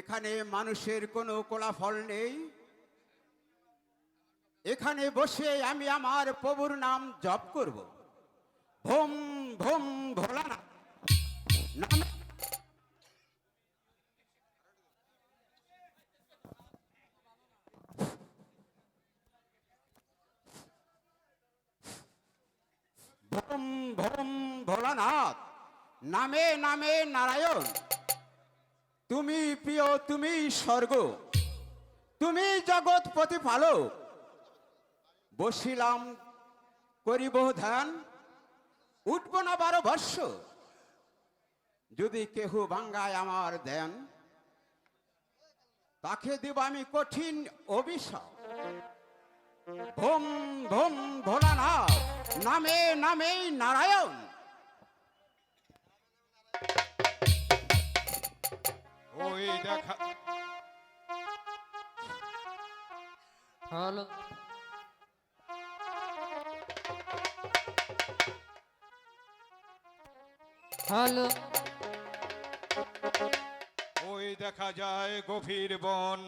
এখানে মানুষের কোনো কোলাফল নেই। এখানে বসে আমি আমার প্রভুর নাম জপ করব। ভোম ভোম ভোলানা নামে ভোম ভোম, ভোলানাথ। নামে নামে নারায়ণ। তুমি প্রিয়, তুমি স্বর্গ, তুমি জগৎ প্রতিপালক। বসিলাম করিব ধ্যান, উঠব না বারো বর্ষ। যদি কেহ ভাঙ্গায় আমার দেন তাকে দেব আমি কঠিন অভিশাপ। ভোম ভোম, ভোলানাথ, নামে, নামেই নারায়ণ। ওই দেখা হ্যালো হ্যালো ওই দেখা যায় গভীর বন।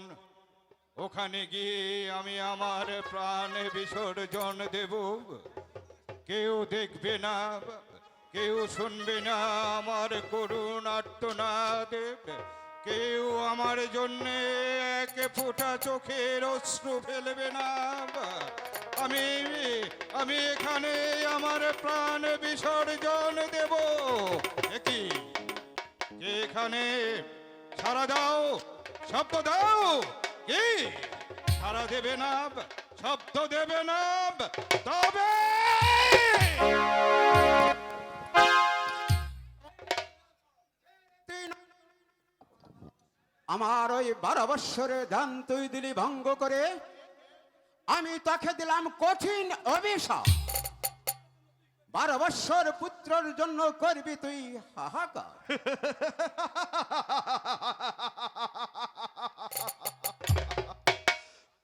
ওখানে গিয়ে আমি আমার প্রাণ বিসর্জন দেব। কেউ দেখবে না কেউ শুনবে না আমার করুণ আর্তনাদ। কেউ আমার জন্যে এক ফোঁটা চোখের অশ্রু ফেলবে না। আমি আমি এখানে আমার প্রাণ বিসর্জন দেব। কে? এখানে? সারা দাও, শব্দ দাও। কি? সারা দেবে না, শব্দ দেবে না, তবে আমার ওই বারো বৎসরে ধ্যান তুই দিলি ভঙ্গ করে, আমি তাকে দিলাম কঠিন অভিশাপ। বারো বৎসর পুত্রর জন্য করবি তুই হাহাকার।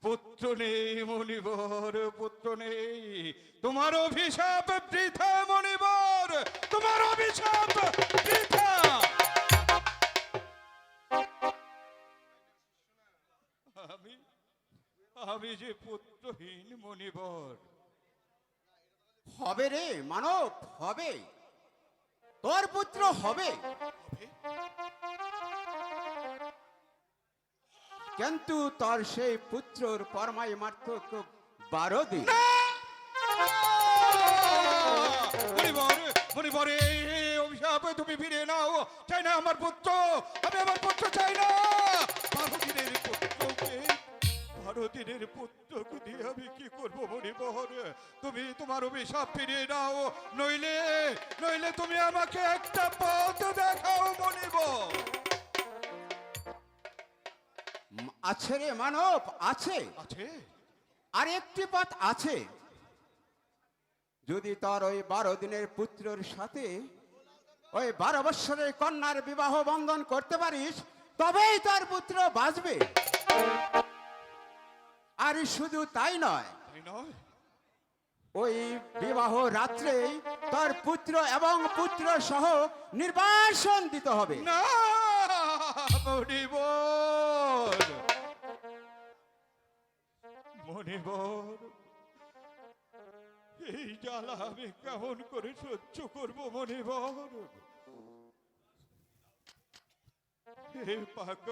পুত্র নেই মনিবর পুত্র নেই। তোমার অভিশাপ বৃথা মণিবর, তোমার অভিশাপ বৃথা আমি যে পুত্রহীন মণিবর। হবে রে মানব হবে। তোর পুত্র হবে। কিন্তু তার সেই পুত্রর পরমাই মাত্র বারো দিন। অভিশাপ তুমি ফিরে নাও। চাই না আমার পুত্র আমি আমার পুত্র চাই না। তুমি তোমার অভিশাপ ফিরিয়ে নাও। নইলে নইলে তুমি আমাকে একটা পথ দেখাও মণিবর আছে রে মানব আছে। আছে? আর একটি পথ আছে। যদি তোর ওই বারো দিনের পুত্রের সাথে ওই বারো বৎসরের কন্যার বিবাহ বন্ধন করতে পারিস তবেই তার পুত্র বাঁচবে। আর শুধু তাই নয় তাই নয়? ওই বিবাহ রাত্রে তার পুত্র এবং পুত্র সহ নির্বাসন দিতে হবে। না এই জ্বালা আমি কেমন করে সহ্য করব মণিবর হে পাক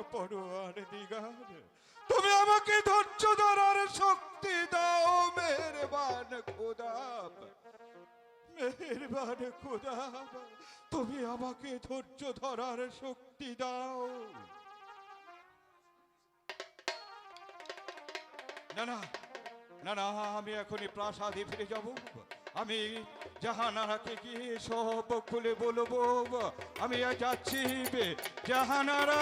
দিগার। তুমি আমাকে ধৈর্য ধরার শক্তি দাও, মেহরবান খোদা মেহেরবান খোদা তুমি আমাকে ধৈর্য ধরার শক্তি দাও। না না না না, আমি এখনই প্রাসাদে ফিরে যাব। আমি জাহানারাকে গিয়ে সব খুলে বলব আমি যাচ্ছি বে- জাহানারা।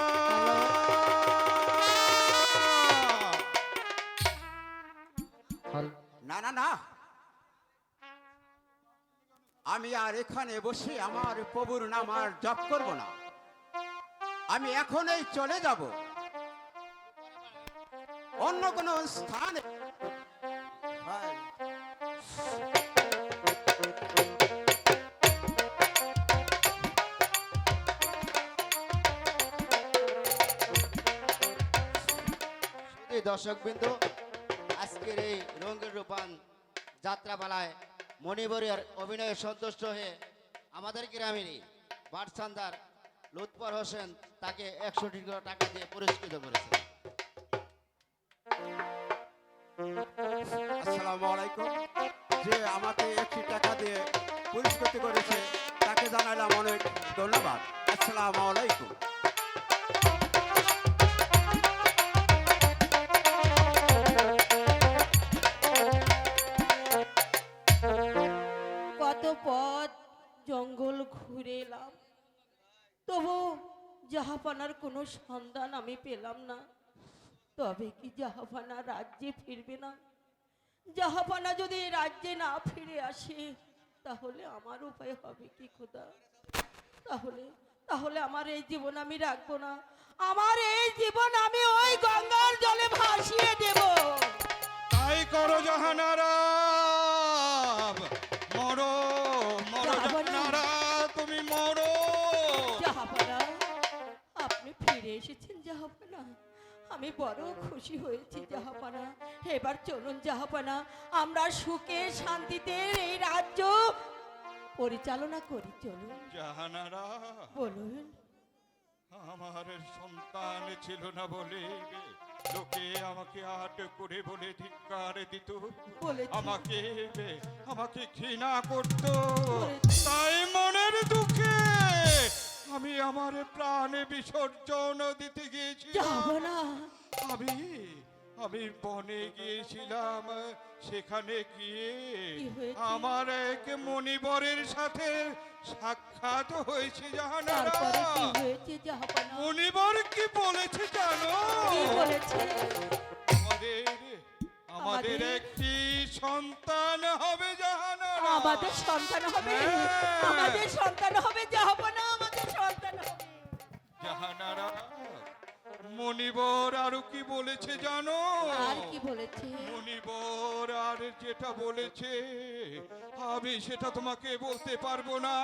না না না। আমি আর এখানে বসে আমার প্রভুর নাম আর জপ করব না। আমি এখনই চলে যাব। অন্য কোন স্থানে। দর্শকবৃন্দ, আজকের এই রঙের রূপান যাত্রাপালায় মণিবরের অভিনয়ে সন্তুষ্ট হয়ে আমাদের গ্রামেরই বাটসান্দার লুৎপর হোসেন তাকে একশোটি টাকা দিয়ে পুরস্কৃত করেছে আসসালামু আলাইকুম। যে আমাকে একটি টাকা দিয়ে পুরস্কৃত করেছে, তাকে জানালাম অনেক ধন্যবাদ। আসসালামু আলাইকুম। ঘুরে এলাম। তবু জাহাপানার কোনো সন্ধান আমি পেলাম না। তবে কি জাহাপানা রাজ্যে ফিরবে না? জাহাপানা যদি রাজ্যে না ফিরে আসে, তাহলে আমার উপায় হবে কি খোদা? তাহলে তাহলে আমার এই জীবন আমি রাখব না। আমার এই জীবন আমি ওই গঙ্গার জলে ভাসিয়ে দেবো। তাই করো জাহানারা। আমি বড় খুশি হয়েছি জাহাপানা। এবার চলুন জাহাপানা। আমরা সুখে শান্তিতে এই রাজ্য পরিচালনা করি চলুন। জাহানারা বলুন। আমার সন্তান ছিল না বলে লোকে আমাকে আট করে বলে ধিক্কার দিত। আমাকে আমাকে ঘৃণা করত। তাই মনের দুঃখে আমি আমার প্রাণ বিসর্জন দিতে গিয়েছিলাম। আমি আমি বনে গিয়েছিলাম সেখানে গিয়ে আমার এক মণিবরের সাথে সাক্ষাৎ হয়েছে জাহানারা তারপরে কি মণিবর কি বলেছে জানো? আমাদের আমাদের? একটি সন্তান হবে জাহানারা আমাদের সন্তান হবে। হ্যাঁ। আমাদের সন্তান হবে জাহাপানা আমাদের সন্তান হবে জাহানারা মণিবর আরও কি বলেছে জানো? আর কি বলেছে? মণিবর আর যেটা বলেছে আমি সেটা তোমাকে বলতে পারব না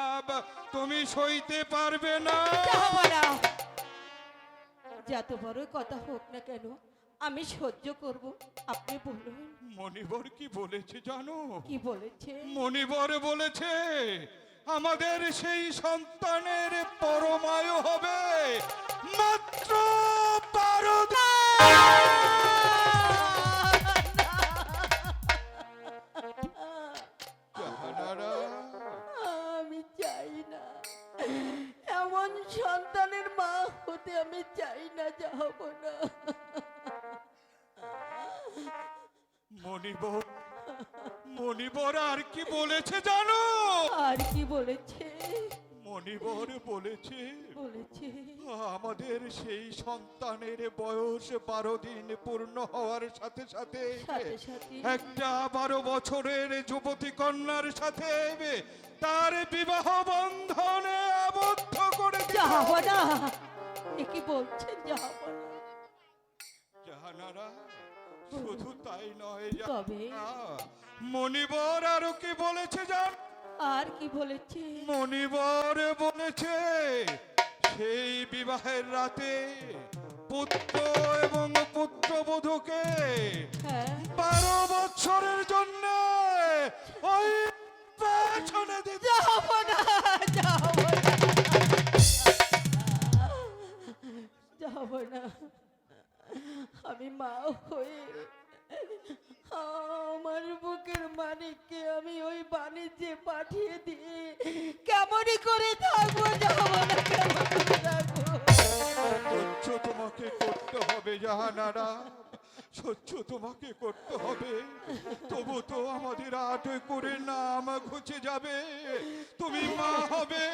তুমি সইতে পারবে না। যত বড় কথা হোক না কেন আমি সহ্য করব। আপনি বলুন। মণিবর কি বলেছে জানো? কি বলেছে? মণিবর বলেছে আমাদের সেই সন্তানের পরমায় হবে মাত্র বারো মণিবর বলেছে বলেছে। আমাদের সেই সন্তানের বয়স বারো দিন পূর্ণ হওয়ার সাথে সাথে একটা বারো বছরের যুবতী কন্যার সাথে তার বিবাহ বন্ধনে আবদ্ধ করে দিতে যাব না কি বলছেন যাব জাহানারা শুধু তাই নয় মণিবর আরও কি বলেছে জান? আর কি বলেছে? মণিবর বলেছে সেই বিবাহের রাতে পুত্র এবং পুত্রবধূকে হ্যাঁ। বারো বছরের জন্য ওই পেছনে দিতে যাব না যাব না আমি মা হয়ে আমার বুকের মানিককে আমি ওই বাণিজ্যে পাঠিয়ে দিয়ে কেমনই করে থাকব, যাব না তোমাকে করতে হবে, জাহানারা। সহ্য তোমাকে করতে হবে। তবু তো আমাদের আট করে নাম ঘুচে যাবে। তুমি মা হবে,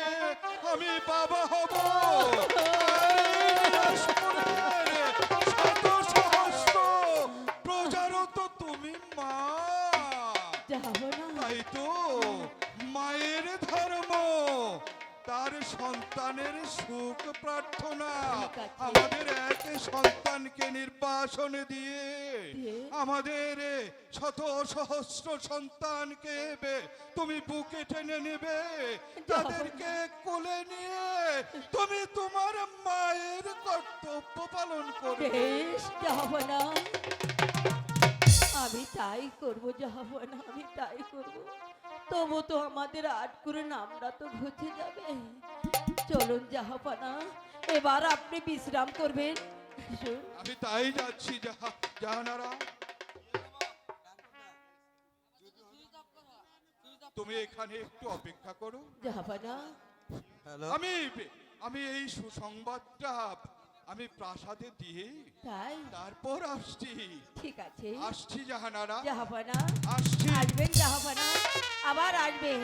আমি বাবা হব। সহস্র সন্তানকে তুমি বুকে টেনে নেবে তাদেরকে কোলে নিয়ে তুমি তোমার মায়ের কর্তব্য পালন করবে। আমি তাই করব যাহবানা আমি তাই করব। তবু তো আমাদের আট করে নামটা তো ঘুচে যাবে। চলুন যাহাপানা এবার আপনি বিশ্রাম করবেন। আমি তাই যাচ্ছি যাহা জাহানারা। তুমি এখানে একটু অপেক্ষা করো। আমি আমি এই সুসংবাদটা আমি প্রাসাদে দিয়ে তাই? তারপর আসছি। ঠিক আছে। আসছি জাহানারা। জাহাপানা আসছি। আসবেন জাহাপানা আবার আসবেন।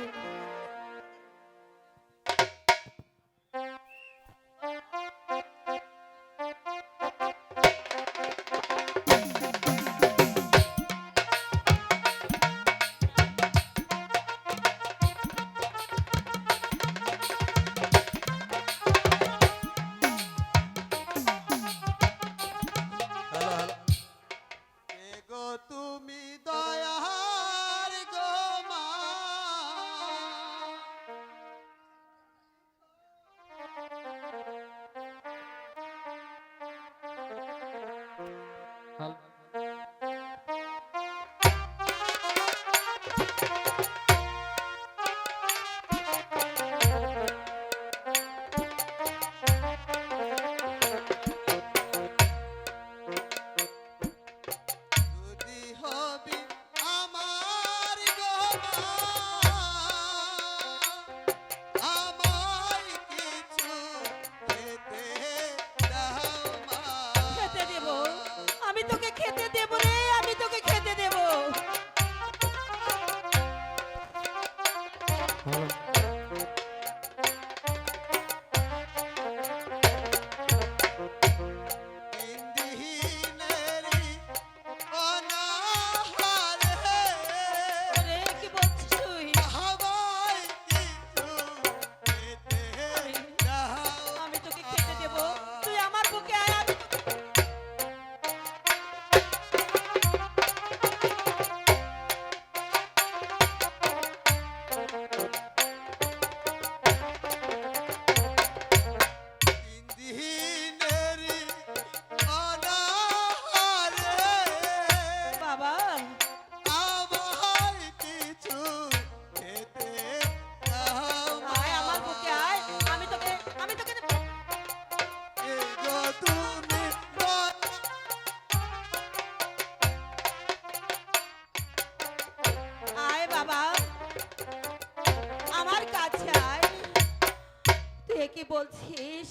কি বলছিস?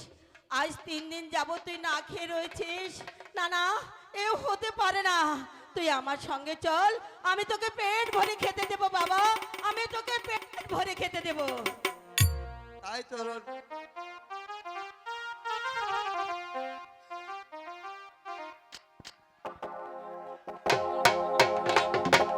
আজ তিন দিন যাব তুই না খেয়ে রয়েছিস? না না, এও হতে পারে না। তুই আমার সঙ্গে চল, আমি তোকে পেট ভরে খেতে দেব, বাবা। আমি তোকে পেট ভরে খেতে দেব। তাই